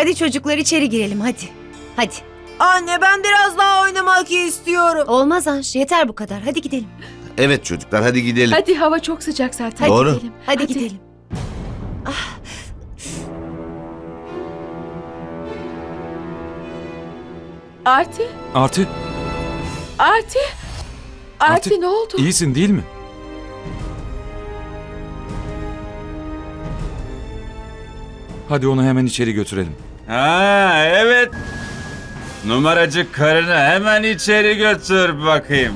Hadi çocuklar içeri girelim hadi. Hadi. Anne ben biraz daha oynamak istiyorum. Olmaz Anş yeter bu kadar. Hadi gidelim. Evet çocuklar hadi gidelim. Hadi hava çok sıcak zaten. Hadi Doğru. gidelim. Hadi, Hadi. gidelim. Arti, Artı Arti. Arti Artık ne oldu? iyisin değil mi? Hadi onu hemen içeri götürelim. Ha evet. Numaracı karını hemen içeri götür bakayım.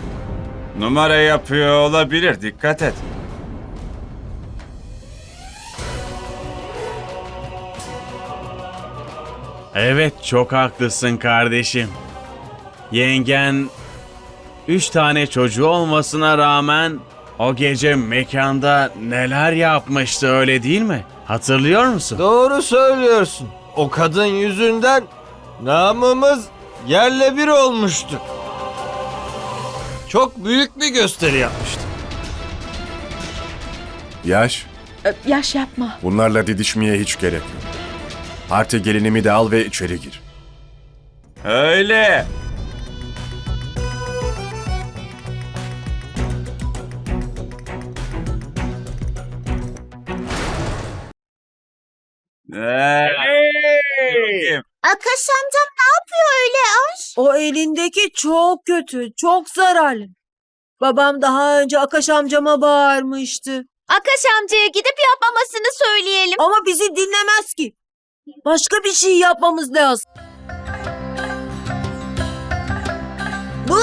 Numara yapıyor olabilir dikkat et. Evet çok haklısın kardeşim. Yengen üç tane çocuğu olmasına rağmen o gece mekanda neler yapmıştı öyle değil mi? Hatırlıyor musun? Doğru söylüyorsun. O kadın yüzünden namımız yerle bir olmuştu. Çok büyük bir gösteri yapmıştı. Yaş, Ö, Yaş yapma. bunlarla didişmeye hiç gerek yok. Artık gelinimi de al ve içeri gir. Öyle. Akaş amcam ne yapıyor öyle Aş? O elindeki çok kötü, çok zararlı. Babam daha önce Akaş amcama bağırmıştı. Akaş amcaya gidip yapmamasını söyleyelim. Ama bizi dinlemez ki. Başka bir şey yapmamız lazım. Bu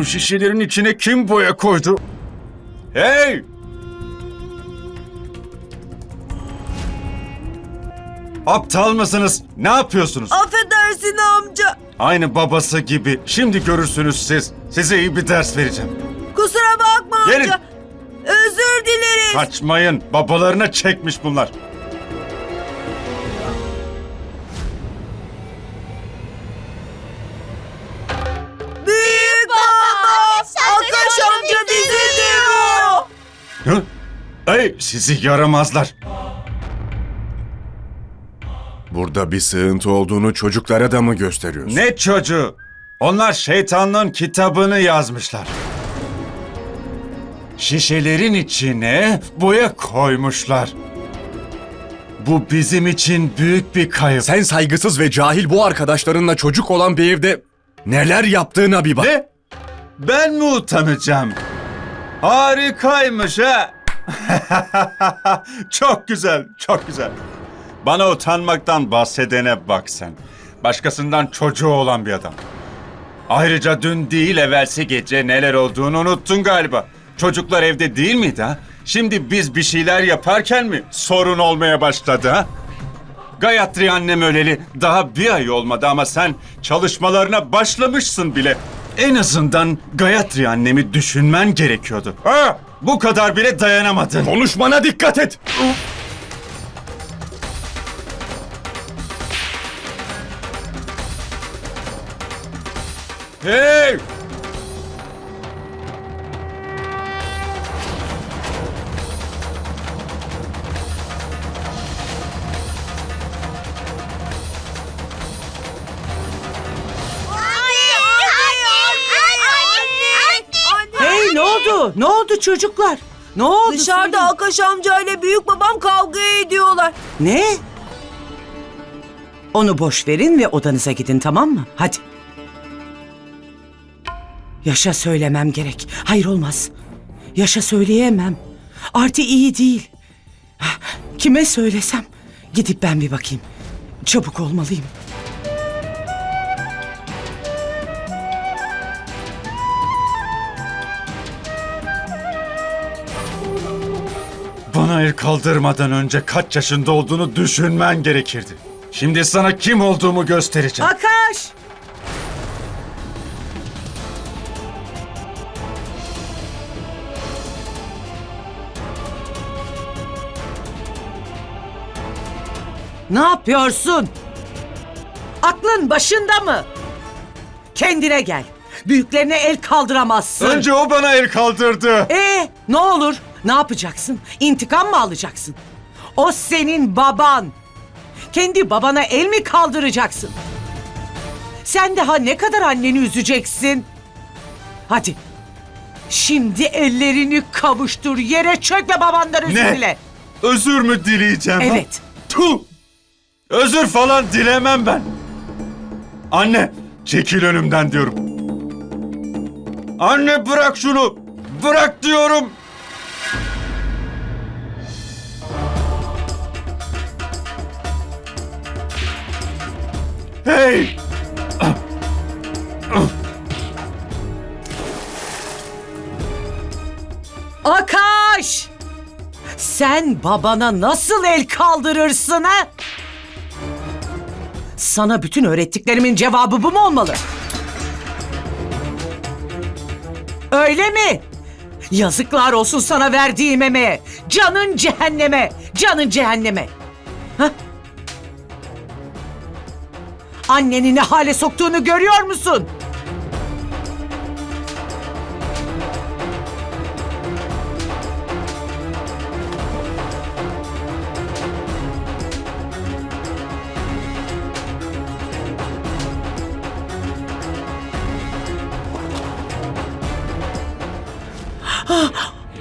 Bu şişelerin içine kim boya koydu? Hey! Aptal mısınız? Ne yapıyorsunuz? affedersin amca. Aynı babası gibi. Şimdi görürsünüz siz. Size iyi bir ders vereceğim. Kusura bakma Gelin. amca. Özür dileriz. Kaçmayın. Babalarına çekmiş bunlar. Hı? Hey sizi yaramazlar. Burada bir sığıntı olduğunu çocuklara da mı gösteriyorsun? Ne çocuğu? Onlar şeytanlığın kitabını yazmışlar. Şişelerin içine boya koymuşlar. Bu bizim için büyük bir kayıp. Sen saygısız ve cahil bu arkadaşlarınla çocuk olan bir evde neler yaptığına bir bak. Ne? Ben mi utanacağım? Harikaymış ha. çok güzel, çok güzel. Bana utanmaktan bahsedene bak sen. Başkasından çocuğu olan bir adam. Ayrıca dün değil evvelsi gece neler olduğunu unuttun galiba. Çocuklar evde değil miydi ha? Şimdi biz bir şeyler yaparken mi sorun olmaya başladı ha? Gayatri annem öleli daha bir ay olmadı ama sen çalışmalarına başlamışsın bile. En azından Gayatri annemi düşünmen gerekiyordu. Ha, bu kadar bile dayanamadın. Konuşmana dikkat et. Hey! Oldu? Ne oldu çocuklar? Ne oldu? Dışarıda Söyleyin. Akaş amca ile büyük babam kavga ediyorlar. Ne? Onu boş verin ve odanıza gidin tamam mı? Hadi. Yaşa söylemem gerek. Hayır olmaz. Yaşa söyleyemem. Artı iyi değil. Kime söylesem? Gidip ben bir bakayım. Çabuk olmalıyım. Bana el kaldırmadan önce kaç yaşında olduğunu düşünmen gerekirdi. Şimdi sana kim olduğumu göstereceğim. Akaş! Ne yapıyorsun? Aklın başında mı? Kendine gel. Büyüklerine el kaldıramazsın. Önce o bana el kaldırdı. Ee, ne olur ne yapacaksın? İntikam mı alacaksın? O senin baban. Kendi babana el mi kaldıracaksın? Sen daha ne kadar anneni üzeceksin? Hadi. Şimdi ellerini kavuştur. Yere çök ve babandan özür Ne? dile. Özür mü dileyeceğim? Evet. Tuh! Özür falan dilemem ben. Anne, çekil önümden diyorum. Anne bırak şunu. Bırak diyorum. Hey! Akaş! Sen babana nasıl el kaldırırsın ha? Sana bütün öğrettiklerimin cevabı bu mu olmalı? Öyle mi? Yazıklar olsun sana verdiğim emeğe. Canın cehenneme. Canın cehenneme. Ha? Anneni ne hale soktuğunu görüyor musun?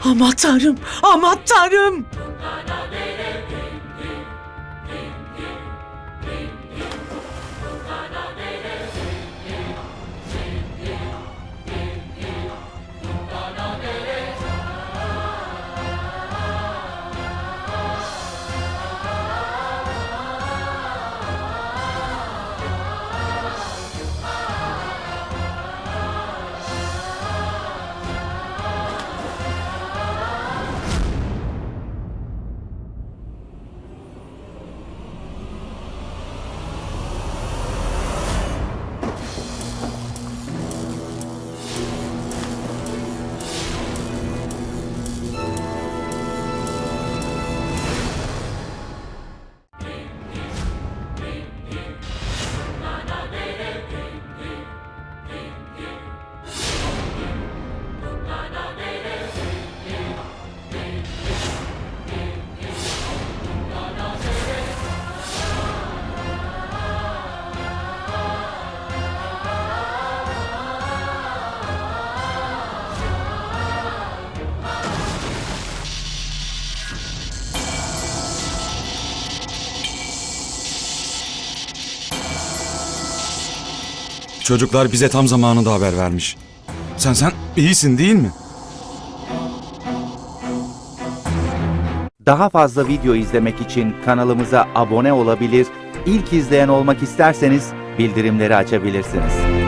Aman tanrım, aman tanrım. Çocuklar bize tam zamanında haber vermiş. Sen sen iyisin değil mi? Daha fazla video izlemek için kanalımıza abone olabilir, ilk izleyen olmak isterseniz bildirimleri açabilirsiniz.